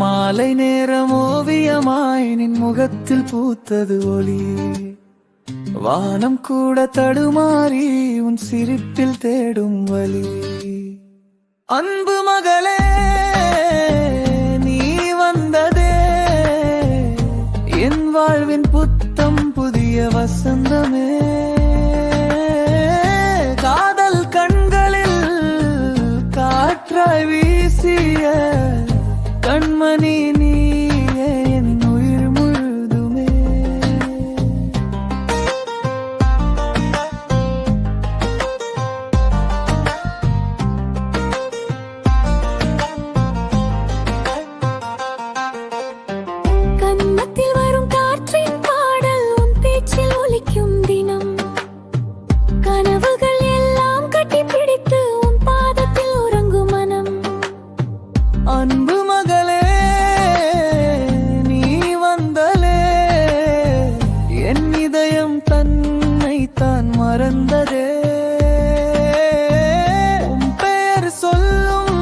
மாலை நேரம் ஓவியமாய் நின் முகத்தில் பூத்தது ஒளி. வானம் கூட தடுமாறி உன் சிரிப்பில் தேடும் வழி அன்பு மகளே என் புத்தம் புதிய வசந்தமே. காதல் கண்களில் காற்றாய் வீசிய தான் மறந்ததே. உன் பெயர் சொல்லும்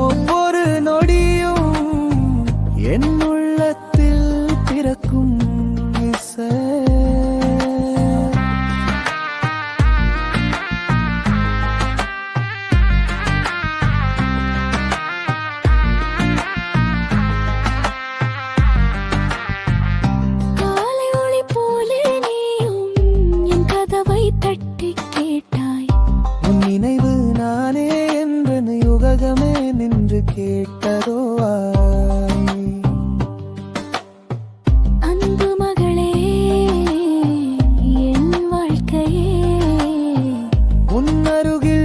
ஒவ்வொரு நொடியும் என் உள்ளத்தில் பிறக்கும். விட்டதோவாய் அன்பு மகளே என் வாழ்க்கையே. உன்னருகில்